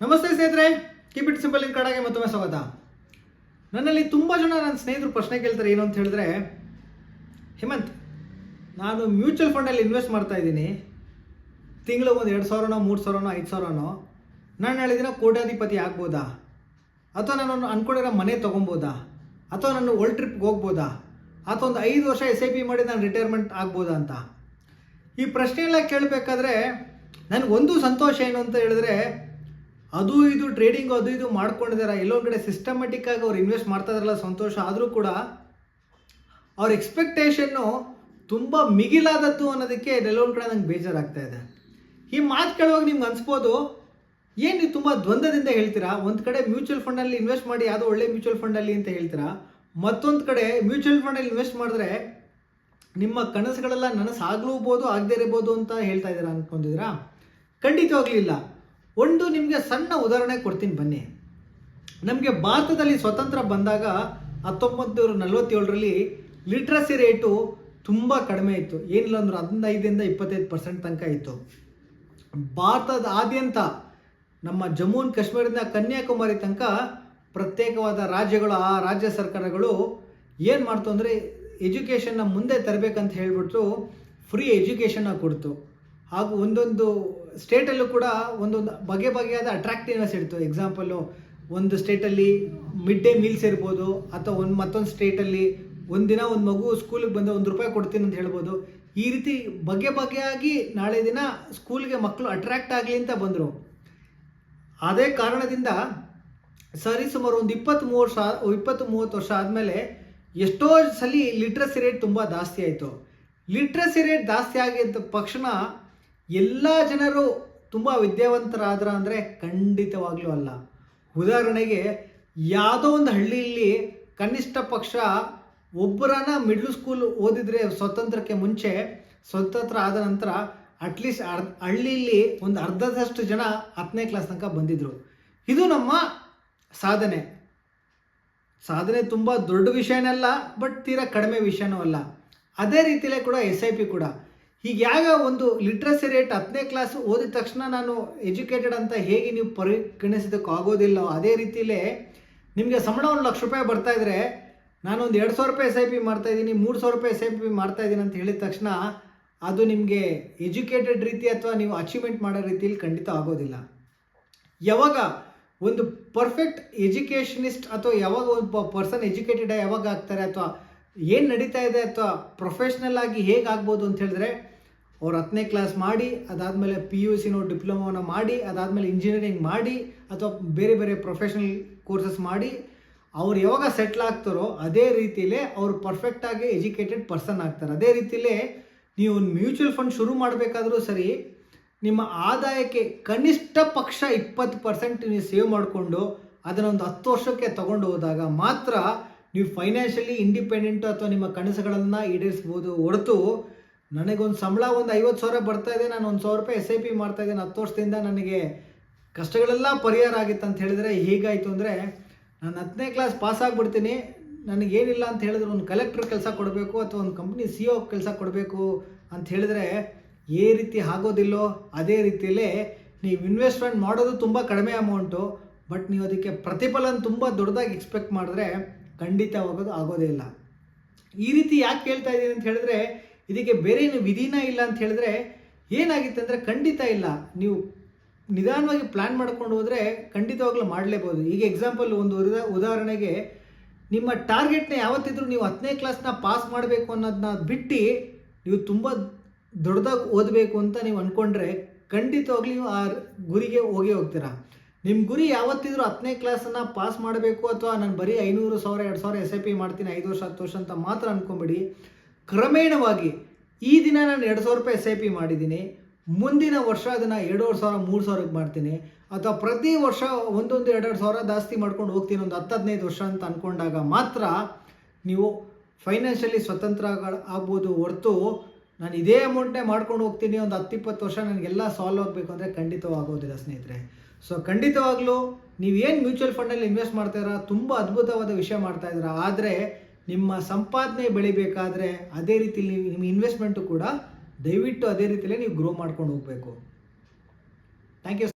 ನಮಸ್ತೆ ಸ್ನೇಹಿತರೆ. Keep it simple in ಕಡಾಗೆ ಮತ್ತೊಮ್ಮೆ ಸ್ವಾಗತ. ನನ್ನಲ್ಲಿ ತುಂಬ ಜನ ನನ್ನ ಸ್ನೇಹಿತರು ಪ್ರಶ್ನೆ ಕೇಳ್ತಾರೆ ಏನು ಅಂತ ಹೇಳಿದ್ರೆ, ಹೇಮಂತ್, ನಾನು ಮ್ಯೂಚುವಲ್ ಫಂಡಲ್ಲಿ ಇನ್ವೆಸ್ಟ್ ಮಾಡ್ತಾ ಇದ್ದೀನಿ. ತಿಂಗಳು ಒಂದು ಎರಡು ಸಾವಿರನೋ, ಮೂರು ಸಾವಿರನೋ, ಐದು ಸಾವಿರನೋ. ನಾನು ಹೇಳಿದಿನ ದಿನ ಕೋಟ್ಯಾಧಿಪತಿ ಆಗ್ಬೋದಾ? ಅಥವಾ ನಾನು ಅನ್ಕೊಂಡಿರೋ ಮನೆ ತೊಗೊಬೋದಾ? ಅಥವಾ ನಾನು ವರ್ಲ್ಡ್ ಟ್ರಿಪ್ಗೆ ಹೋಗ್ಬೋದಾ? ಅಥವಾ ಒಂದು ಐದು ವರ್ಷ ಎಸ್ ಐ ಪಿ ಮಾಡಿ ನಾನು ರಿಟೈರ್ಮೆಂಟ್ ಆಗ್ಬೋದಾ ಅಂತ? ಈ ಪ್ರಶ್ನೆ ಎಲ್ಲ ಕೇಳಬೇಕಾದ್ರೆ, ನನಗೊಂದು ಸಂತೋಷ ಏನು ಅಂತ ಹೇಳಿದ್ರೆ ಅದು ಇದು ಟ್ರೇಡಿಂಗ್ ಅದು ಇದು ಮಾಡ್ಕೊಂಡಿದ್ದಾರೆ ಎಲ್ಲೋ ಕಡೆ ಸಿಸ್ಟಮೆಟಿಕ್ ಆಗಿ ಅವ್ರು ಇನ್ವೆಸ್ಟ್ ಮಾಡ್ತಾ ಇದಾರಲ್ಲ ಸಂತೋಷ. ಆದರೂ ಕೂಡ ಅವ್ರ ಎಕ್ಸ್ಪೆಕ್ಟೇಷನ್ನು ತುಂಬ ಮಿಗಿಲಾದದ್ದು ಅನ್ನೋದಕ್ಕೆ ಎಲ್ಲೊಂದು ಕಡೆ ನಂಗೆ ಬೇಜಾರಾಗ್ತಾ ಇದೆ. ಈ ಮಾತು ಕೇಳುವಾಗ ನಿಮ್ಗೆ ಅನಿಸ್ಬೋದು, ಏನು ನೀವು ತುಂಬ ದ್ವಂದ್ವದಿಂದ ಹೇಳ್ತೀರಾ? ಒಂದು ಕಡೆ ಮ್ಯೂಚುವಲ್ ಫಂಡಲ್ಲಿ ಇನ್ವೆಸ್ಟ್ ಮಾಡಿ, ಯಾವುದೋ ಒಳ್ಳೆ ಮ್ಯೂಚುವಲ್ ಫಂಡಲ್ಲಿ ಅಂತ ಹೇಳ್ತೀರಾ? ಮತ್ತೊಂದು ಕಡೆ ಮ್ಯೂಚುವಲ್ ಫಂಡಲ್ಲಿ ಇನ್ವೆಸ್ಟ್ ಮಾಡಿದ್ರೆ ನಿಮ್ಮ ಕನಸುಗಳೆಲ್ಲ ನನಸಾಗ್ಲೂಬೋದು, ಆಗದೇ ಇರ್ಬೋದು ಅಂತ ಹೇಳ್ತಾ ಇದ್ದೀರಾ ಅಂದ್ಕೊಂಡಿದ್ದೀರಾ ಖಂಡಿತವಾಗ್ಲೂ ಇಲ್ಲ. ಒಂದು ನಿಮಗೆ ಸಣ್ಣ ಉದಾಹರಣೆ ಕೊಡ್ತೀನಿ ಬನ್ನಿ. ನಮಗೆ ಭಾರತದಲ್ಲಿ ಸ್ವತಂತ್ರ ಬಂದಾಗ ಹತ್ತೊಂಬತ್ತು ನೂರ ನಲವತ್ತೇಳರಲ್ಲಿ ಲಿಟ್ರಸಿ ರೇಟು ತುಂಬ ಕಡಿಮೆ ಇತ್ತು. ಏನಿಲ್ಲ ಅಂದ್ರೆ ಹದಿನೈದರಿಂದ ಇಪ್ಪತ್ತೈದು ಪರ್ಸೆಂಟ್ ತನಕ ಇತ್ತು. ಭಾರತದ ಆದ್ಯಂತ ನಮ್ಮ ಜಮ್ಮು ಆ್ಯಂಡ್ ಕಾಶ್ಮೀರದಿಂದ ಕನ್ಯಾಕುಮಾರಿ ತನಕ ಪ್ರತ್ಯೇಕವಾದ ರಾಜ್ಯಗಳು, ಆ ರಾಜ್ಯ ಸರ್ಕಾರಗಳು ಏನು ಮಾಡ್ತು ಅಂದರೆ ಎಜುಕೇಷನ್ನ ಮುಂದೆ ತರಬೇಕಂತ ಹೇಳಿಬಿಟ್ಟು ಫ್ರೀ ಎಜುಕೇಷನ್ನ ಕೊಡ್ತು. ಹಾಗೂ ಒಂದೊಂದು ಸ್ಟೇಟಲ್ಲೂ ಕೂಡ ಒಂದೊಂದು ಬಗೆ ಬಗೆಯಾದ ಅಟ್ರಾಕ್ಟಿವ್ನೆಸ್ ಇರ್ತದೆ. ಎಕ್ಸಾಂಪಲ್ಲು ಒಂದು ಸ್ಟೇಟಲ್ಲಿ ಮಿಡ್ ಡೇ ಮೀಲ್ಸ್ ಇರ್ಬೋದು, ಅಥವಾ ಒಂದು ಮತ್ತೊಂದು ಸ್ಟೇಟಲ್ಲಿ ಒಂದಿನ ಒಂದು ಮಗು ಸ್ಕೂಲಿಗೆ ಬಂದು ಒಂದು ರೂಪಾಯಿ ಕೊಡ್ತೀನಿ ಅಂತ ಹೇಳ್ಬೋದು. ಈ ರೀತಿ ಬಗೆ ಬಗೆಯಾಗಿ ನಾಳೆ ದಿನ ಸ್ಕೂಲ್ಗೆ ಮಕ್ಕಳು ಅಟ್ರಾಕ್ಟ್ ಆಗಲಿ ಅಂತ ಬಂದರು. ಅದೇ ಕಾರಣದಿಂದ ಸರಿ ಸುಮಾರು ಒಂದು ಇಪ್ಪತ್ತು ಮೂರು ವರ್ಷ ಇಪ್ಪತ್ತು ಮೂವತ್ತು ವರ್ಷ ಆದಮೇಲೆ ಎಷ್ಟೋ ಸಲ ಲಿಟ್ರಸಿ ರೇಟ್ ತುಂಬ ಜಾಸ್ತಿ ಆಯಿತು. ಲಿಟ್ರಸಿ ರೇಟ್ ಜಾಸ್ತಿ ಆಗಿದ್ದ ತಕ್ಷಣ ಎಲ್ಲ ಜನರು ತುಂಬ ವಿದ್ಯಾವಂತರಾದ್ರ ಅಂದರೆ ಖಂಡಿತವಾಗ್ಲೂ ಅಲ್ಲ. ಉದಾಹರಣೆಗೆ ಯಾವುದೋ ಒಂದು ಹಳ್ಳಿಯಲ್ಲಿ ಕನಿಷ್ಠ ಪಕ್ಷ ಒಬ್ಬರನ್ನ ಮಿಡ್ಲ್ ಸ್ಕೂಲ್ ಓದಿದರೆ ಸ್ವತಂತ್ರಕ್ಕೆ ಮುಂಚೆ ಸ್ವತಂತ್ರ ಆದ ನಂತರ ಅಟ್ಲೀಸ್ಟ್ ಅರ್ ಹಳ್ಳಿಯಲ್ಲಿ ಒಂದು ಅರ್ಧದಷ್ಟು ಜನ ಹತ್ತನೇ ಕ್ಲಾಸ್ ತನಕ ಬಂದಿದ್ದರು ಇದು ನಮ್ಮ ಸಾಧನೆ. ಸಾಧನೆ ತುಂಬ ದೊಡ್ಡ ವಿಷಯನಲ್ಲ ಬಟ್ ತೀರಾ ಕಡಿಮೆ ವಿಷಯನೂ ಅಲ್ಲ. ಅದೇ ರೀತಿಯಲ್ಲೇ ಕೂಡ ಎಸ್ ಐ ಪಿ ಕೂಡ. ಹೀಗೆ ಯಾವ ಒಂದು ಲಿಟ್ರಸಿ ರೇಟ್ ಹತ್ತನೇ ಕ್ಲಾಸ್ ಓದಿದ ತಕ್ಷಣ ನಾನು ಎಜುಕೇಟೆಡ್ ಅಂತ ಹೇಗೆ ನೀವು ಪರಿಗಣಿಸೋದಕ್ಕೆ ಆಗೋದಿಲ್ಲ. ಅದೇ ರೀತಿಲೇ ನಿಮಗೆ ಸಂಬಳ ಒಂದು ಲಕ್ಷ ರೂಪಾಯಿ ಬರ್ತಾ ಇದ್ರೆ ನಾನು ಒಂದು ಎರಡು ಸಾವಿರ ರೂಪಾಯಿ ಎಸ್ ಐ ಪಿ ಮಾಡ್ತಾ ಇದ್ದೀನಿ, ಮೂರು ಸಾವಿರ ರೂಪಾಯಿ ಎಸ್ ಐ ಪಿ ಮಾಡ್ತಾ ಇದ್ದೀನಿ ಅಂತ ಹೇಳಿದ ತಕ್ಷಣ ಅದು ನಿಮಗೆ ಎಜುಕೇಟೆಡ್ ರೀತಿ ಅಥವಾ ನೀವು ಅಚೀವ್ಮೆಂಟ್ ಮಾಡೋ ರೀತಿಯಲ್ಲಿ ಖಂಡಿತ ಆಗೋದಿಲ್ಲ. ಯಾವಾಗ ಒಂದು ಪರ್ಫೆಕ್ಟ್ ಎಜುಕೇಷನಿಸ್ಟ್ ಅಥವಾ ಯಾವಾಗ ಒಬ್ಬ ಪರ್ಸನ್ ಎಜುಕೇಟೆಡ್ ಯಾವಾಗ ಆಗ್ತಾರೆ ಅಥವಾ ಏನು ನಡೀತಾ ಇದೆ ಅಥವಾ ಪ್ರೊಫೆಷ್ನಲ್ ಆಗಿ ಹೇಗೆ ಆಗ್ಬೋದು ಅಂತ ಹೇಳಿದ್ರೆ, ಅವ್ರು ಹತ್ತನೇ ಕ್ಲಾಸ್ ಮಾಡಿ, ಅದಾದಮೇಲೆ ಪಿ ಯು ಸಿನೋ ಡಿಪ್ಲೊಮೋನ ಮಾಡಿ, ಅದಾದಮೇಲೆ ಇಂಜಿನಿಯರಿಂಗ್ ಮಾಡಿ, ಅಥವಾ ಬೇರೆ ಬೇರೆ ಪ್ರೊಫೆಷ್ನಲ್ ಕೋರ್ಸಸ್ ಮಾಡಿ, ಅವ್ರು ಯಾವಾಗ ಸೆಟ್ಲ್ ಆಗ್ತಾರೋ ಅದೇ ರೀತಿಲೇ ಅವರು ಪರ್ಫೆಕ್ಟಾಗಿ ಎಜುಕೇಟೆಡ್ ಪರ್ಸನ್ ಆಗ್ತಾರೆ. ಅದೇ ರೀತಿಲೇ ನೀವು ಒಂದು ಮ್ಯೂಚುವಲ್ ಫಂಡ್ ಶುರು ಮಾಡಬೇಕಾದ್ರೂ ಸರಿ, ನಿಮ್ಮ ಆದಾಯಕ್ಕೆ ಕನಿಷ್ಠ ಪಕ್ಷ ಇಪ್ಪತ್ತು ಪರ್ಸೆಂಟ್ ನೀವು ಸೇವ್ ಮಾಡಿಕೊಂಡು ಅದನ್ನೊಂದು ಹತ್ತು ವರ್ಷಕ್ಕೆ ತೊಗೊಂಡು ಹೋದಾಗ ಮಾತ್ರ ನೀವು ಫೈನಾನ್ಷಿಯಲಿ ಇಂಡಿಪೆಂಡೆಂಟ್ ಅಥವಾ ನಿಮ್ಮ ಕನಸುಗಳನ್ನು ಈಡೇರಿಸ್ಬೋದು ಹೊರತು ನನಗೊಂದು ಸಂಬಳ ಒಂದು ಐವತ್ತು ಸಾವಿರ ಬರ್ತಾ ಇದೆ, ನಾನು ಒಂದು ಸಾವಿರ ರೂಪಾಯಿ ಎಸ್ ಐ ಪಿ ಮಾಡ್ತಾ ಇದ್ದೇನೆ, ಹತ್ತು ವರ್ಷದಿಂದ ನನಗೆ ಕಷ್ಟಗಳೆಲ್ಲ ಪರಿಹಾರ ಆಗಿತ್ತು ಅಂತ ಹೇಳಿದರೆ ಹೇಗಾಯಿತು ಅಂದರೆ, ನಾನು ಹತ್ತನೇ ಕ್ಲಾಸ್ ಪಾಸ್ ಆಗಿಬಿಡ್ತೀನಿ, ನನಗೇನಿಲ್ಲ ಅಂತ ಹೇಳಿದ್ರೆ ಒಂದು ಕಲೆಕ್ಟ್ರ್ ಕೆಲಸ ಕೊಡಬೇಕು ಅಥವಾ ಒಂದು ಕಂಪ್ನಿ ಸಿ ಒ ಕೆಲಸ ಕೊಡಬೇಕು ಅಂತ ಹೇಳಿದ್ರೆ, ಏ ರೀತಿ ಆಗೋದಿಲ್ಲೋ, ಅದೇ ರೀತಿಯಲ್ಲೇ ನೀವು ಇನ್ವೆಸ್ಟ್ಮೆಂಟ್ ಮಾಡೋದು ತುಂಬ ಕಡಿಮೆ ಅಮೌಂಟು ಬಟ್ ನೀವು ಅದಕ್ಕೆ ಪ್ರತಿಫಲನ ತುಂಬ ದೊಡ್ಡದಾಗಿ ಎಕ್ಸ್ಪೆಕ್ಟ್ ಮಾಡಿದ್ರೆ ಖಂಡಿತವಾಗೋದು ಆಗೋದೇ ಇಲ್ಲ. ಈ ರೀತಿ ಯಾಕೆ ಕೇಳ್ತಾ ಇದ್ದೀನಿ ಅಂತ ಹೇಳಿದ್ರೆ, ಇದಕ್ಕೆ ಬೇರೆ ಏನು ವಿಧಿನ ಇಲ್ಲ ಅಂತ ಹೇಳಿದ್ರೆ, ಏನಾಗಿತ್ತು ಅಂದರೆ ಖಂಡಿತ ಇಲ್ಲ. ನೀವು ನಿಧಾನವಾಗಿ ಪ್ಲ್ಯಾನ್ ಮಾಡ್ಕೊಂಡು ಹೋದರೆ ಖಂಡಿತವಾಗ್ಲೂ ಮಾಡಲೇಬೋದು. ಈಗ ಎಕ್ಸಾಂಪಲ್ ಒಂದು ಉದಾ ಉದಾಹರಣೆಗೆ, ನಿಮ್ಮ ಟಾರ್ಗೆಟ್ನ ಯಾವತ್ತಿದ್ರೂ ನೀವು ಹತ್ತನೇ ಕ್ಲಾಸ್ನ ಪಾಸ್ ಮಾಡಬೇಕು ಅನ್ನೋದನ್ನ ಬಿಟ್ಟು ನೀವು ತುಂಬ ದೊಡ್ಡದಾಗಿ ಓದಬೇಕು ಅಂತ ನೀವು ಅಂದ್ಕೊಂಡ್ರೆ ಖಂಡಿತವಾಗ್ಲೂ ಆ ಗುರಿಗೆ ಹೋಗೇ ಹೋಗ್ತೀರಾ. ನಿಮ್ಮ ಗುರಿ ಯಾವತ್ತಿದ್ರೂ ಹತ್ತನೇ ಕ್ಲಾಸನ್ನು ಪಾಸ್ ಮಾಡಬೇಕು ಅಥವಾ ನಾನು ಬರೀ ಐನೂರು ಸಾವಿರ, ಎರಡು ಸಾವಿರ ಎಸ್ ಐ ಪಿ ಮಾಡ್ತೀನಿ, ಐದು ವರ್ಷ, ಹತ್ತು ವರ್ಷ ಅಂತ ಮಾತ್ರ ಅಂದ್ಕೊಂಬಿಡಿ ಕ್ರಮೇಣವಾಗಿ ಈ ದಿನ ನಾನು ಎರಡು ಸಾವಿರ ರೂಪಾಯಿ ಎಸ್ ಐ ಪಿ ಮಾಡಿದ್ದೀನಿ. ಮುಂದಿನ ವರ್ಷ ಅದನ್ನು ಎರಡೂವರೆ ಸಾವಿರ, ಮೂರು ಸಾವಿರಕ್ಕೆ ಮಾಡ್ತೀನಿ. ಅಥವಾ ಪ್ರತಿ ವರ್ಷ ಒಂದೊಂದು ಎರಡೆರಡು ಸಾವಿರ ಜಾಸ್ತಿ ಮಾಡ್ಕೊಂಡು ಹೋಗ್ತೀನಿ, ಒಂದು ಹತ್ತು, ಹದಿನೈದು ವರ್ಷ ಅಂತ ಅಂದ್ಕೊಂಡಾಗ ಮಾತ್ರ ನೀವು ಫೈನಾನ್ಷಿಯಲಿ ಸ್ವತಂತ್ರ ಆಗ್ಬೋದು ಹೊರತು ನಾನು ಇದೇ ಅಮೌಂಟ್ನೇ ಮಾಡ್ಕೊಂಡು ಹೋಗ್ತೀನಿ, ಒಂದು ಹತ್ತು, ಇಪ್ಪತ್ತು ವರ್ಷ ನನಗೆಲ್ಲ ಸಾಲ್ವ್ ಆಗಬೇಕು ಅಂದರೆ ಖಂಡಿತವಾಗೋದಿಲ್ಲ ಸ್ನೇಹಿತರೆ. ಸೊ ಖಂಡಿತವಾಗ್ಲೂ ನೀವೇನು ಮ್ಯೂಚುವಲ್ ಫಂಡಲ್ಲಿ ಇನ್ವೆಸ್ಟ್ ಮಾಡ್ತಾ ಇದ್ದೀರಾ ತುಂಬ ಅದ್ಭುತವಾದ ವಿಷಯ ಮಾಡ್ತಾ ಇದ್ದೀರಾ. ಆದರೆ ನಿಮ್ಮ ಸಂಪಾದನೆ ಬೆಳಿಬೇಕಾದ್ರೆ ಅದೇ ರೀತಿಲಿ ನಿಮ್ಮ ಇನ್ವೆಸ್ಟ್ಮೆಂಟು ಕೂಡ ದಯವಿಟ್ಟು ಅದೇ ರೀತಿಯಲ್ಲೇ ನೀವು ಗ್ರೋ ಮಾಡ್ಕೊಂಡು ಹೋಗಬೇಕು. Thank you